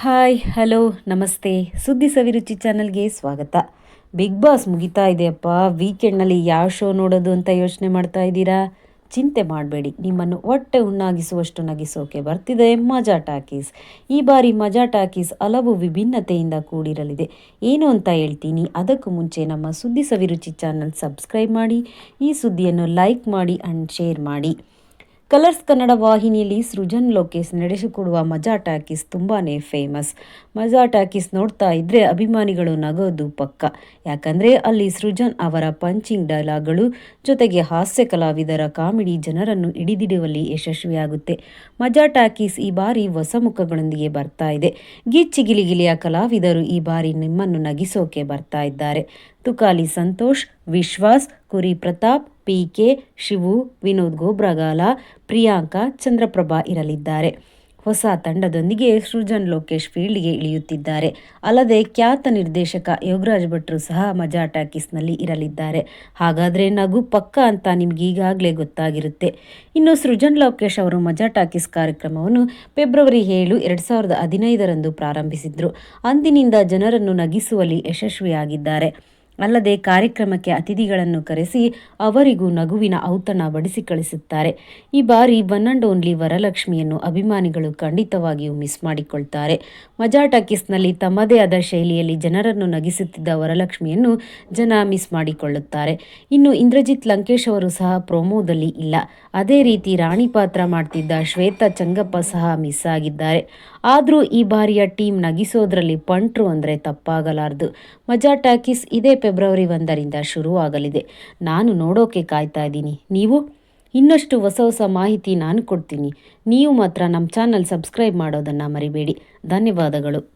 Hi hello ನಮಸ್ತೆ. ಸುದ್ದಿ ಸವಿರುಚಿ ಚಾನಲ್ಗೆ ಸ್ವಾಗತ. ಬಿಗ್ ಬಾಸ್ ಮುಗಿತಾ ಇದೆಯಪ್ಪ. ವೀಕೆಂಡ್ನಲ್ಲಿ ಯಾವ ಶೋ ನೋಡೋದು ಅಂತ ಯೋಚನೆ ಮಾಡ್ತಾ ಇದ್ದೀರಾ? ಚಿಂತೆ ಮಾಡಬೇಡಿ. ನಿಮ್ಮನ್ನು ಹೊಟ್ಟೆ ಹುಣ್ಣಾಗಿಸುವಷ್ಟು ನಗಿಸೋಕೆ ಬರ್ತಿದೆ ಮಜಾ ಟಾಕೀಸ್. ಈ ಬಾರಿ ಮಜಾ ಟಾಕೀಸ್ ಹಲವು ವಿಭಿನ್ನತೆಯಿಂದ ಕೂಡಿರಲಿದೆ. ಏನು ಅಂತ ಹೇಳ್ತೀನಿ. ಅದಕ್ಕೂ ಮುಂಚೆ ನಮ್ಮ ಸುದ್ದಿ ಸವಿರುಚಿ ಚಾನಲ್ ಸಬ್ಸ್ಕ್ರೈಬ್ ಮಾಡಿ, ಈ ಸುದ್ದಿಯನ್ನು ಲೈಕ್ ಮಾಡಿ ಆ್ಯಂಡ್ ಶೇರ್ ಮಾಡಿ. ಕಲರ್ಸ್ ಕನ್ನಡ ವಾಹಿನಿಯಲ್ಲಿ ಸೃಜನ್ ಲೋಕೇಶ್ ನಡೆಸಿಕೊಡುವ ಮಜಾ ಟಾಕೀಸ್ ತುಂಬಾ ಫೇಮಸ್ ಮಜಾ ಟಾಕೀಸ್ ನೋಡ್ತಾ ಇದ್ರೆ ಅಭಿಮಾನಿಗಳು ನಗೋದು ಪಕ್ಕ. ಯಾಕಂದರೆ ಅಲ್ಲಿ ಸೃಜನ್ ಅವರ ಪಂಚಿಂಗ್ ಡೈಲಾಗ್ಗಳು ಜೊತೆಗೆ ಹಾಸ್ಯ ಕಲಾವಿದರ ಕಾಮಿಡಿ ಜನರನ್ನು ಹಿಡಿದಿಡುವಲ್ಲಿ ಯಶಸ್ವಿಯಾಗುತ್ತೆ. ಮಜಾ ಟಾಕೀಸ್ ಈ ಬಾರಿ ಹೊಸ ಮುಖಗಳೊಂದಿಗೆ ಬರ್ತಾ ಇದೆ. ಗಿಚ್ಚಿ ಗಿಲಿಗಿಲಿಯ ಕಲಾವಿದರು ಈ ಬಾರಿ ನಿಮ್ಮನ್ನು ನಗಿಸೋಕೆ ಬರ್ತಾ ಇದ್ದಾರೆ. ತುಕಾಲಿ ಸಂತೋಷ್, ವಿಶ್ವಾಸ್, ಕುರಿ ಪ್ರತಾಪ್ ಪಿ ಕೆ ಶಿವು, ವಿನೋದ್ ಗೋಬ್ರಗಾಲ, ಪ್ರಿಯಾಂಕಾ, ಚಂದ್ರಪ್ರಭಾ ಇರಲಿದ್ದಾರೆ. ಹೊಸ ತಂಡದೊಂದಿಗೆ ಸೃಜನ್ ಲೋಕೇಶ್ ಫೀಲ್ಡ್ಗೆ ಇಳಿಯುತ್ತಿದ್ದಾರೆ. ಅಲ್ಲದೆ ಖ್ಯಾತ ನಿರ್ದೇಶಕ ಯೋಗರಾಜ್ ಭಟ್ರು ಸಹ ಮಜಾ ಟಾಕೀಸ್ನಲ್ಲಿ ಇರಲಿದ್ದಾರೆ. ಹಾಗಾದರೆ ನಗು ಪಕ್ಕ ಅಂತ ನಿಮ್ಗೆ ಈಗಾಗಲೇ ಗೊತ್ತಾಗಿರುತ್ತೆ. ಇನ್ನು ಸೃಜನ್ ಲೋಕೇಶ್ ಅವರು ಮಜಾ ಟಾಕೀಸ್ ಕಾರ್ಯಕ್ರಮವನ್ನು ಫೆಬ್ರವರಿ ಏಳು, ಎರಡು ಸಾವಿರದ ಹದಿನೈದರಂದು ಪ್ರಾರಂಭಿಸಿದ್ರು. ಅಂದಿನಿಂದ ಜನರನ್ನು ನಗಿಸುವಲ್ಲಿ ಯಶಸ್ವಿಯಾಗಿದ್ದಾರೆ. ಅಲ್ಲದೆ ಕಾರ್ಯಕ್ರಮಕ್ಕೆ ಅತಿಥಿಗಳನ್ನು ಕರೆಸಿ ಅವರಿಗೂ ನಗುವಿನ ಔತಣ ಬಡಿಸಿ ಕಳಿಸುತ್ತಾರೆ. ಈ ಬಾರಿ ಒನ್ ಅಂಡ್ ಓನ್ಲಿ ವರಲಕ್ಷ್ಮಿಯನ್ನು ಅಭಿಮಾನಿಗಳು ಖಂಡಿತವಾಗಿಯೂ ಮಿಸ್ ಮಾಡಿಕೊಳ್ತಾರೆ. ಮಜಾ ಟಾಕೀಸ್ನಲ್ಲಿ ತಮ್ಮದೇ ಆದ ಶೈಲಿಯಲ್ಲಿ ಜನರನ್ನು ನಗಿಸುತ್ತಿದ್ದ ವರಲಕ್ಷ್ಮಿಯನ್ನು ಜನ ಮಿಸ್ ಮಾಡಿಕೊಳ್ಳುತ್ತಾರೆ. ಇನ್ನು ಇಂದ್ರಜಿತ್ ಲಂಕೇಶ್ ಅವರು ಸಹ ಪ್ರೋಮೋದಲ್ಲಿ ಇಲ್ಲ. ಅದೇ ರೀತಿ ರಾಣಿ ಪಾತ್ರ ಮಾಡ್ತಿದ್ದ ಶ್ವೇತಾ ಚಂಗಪ್ಪ ಸಹ ಮಿಸ್ ಆಗಿದ್ದಾರೆ. ಆದರೂ ಈ ಬಾರಿಯ ಟೀಮ್ ನಗಿಸೋದ್ರಲ್ಲಿ ಪಂಟ್ರು ಅಂದರೆ ತಪ್ಪಾಗಲಾರದು. ಮಜಾ ಟಾಕೀಸ್ ಇದೇ ಫೆಬ್ರವರಿ ಒಂದರಿಂದ ಶುರುವಾಗಲಿದೆ. ನಾನು ನೋಡೋಕೆ ಕಾಯ್ತಾ ಇದ್ದೀನಿ. ನೀವು? ಇನ್ನಷ್ಟು ಹೊಸ ಹೊಸ ಮಾಹಿತಿ ನಾನು ಕೊಡ್ತೀನಿ. ನೀವು ಮಾತ್ರ ನಮ್ಮ ಚಾನಲ್ ಸಬ್ಸ್ಕ್ರೈಬ್ ಮಾಡೋದನ್ನು ಮರಿಬೇಡಿ. ಧನ್ಯವಾದಗಳು.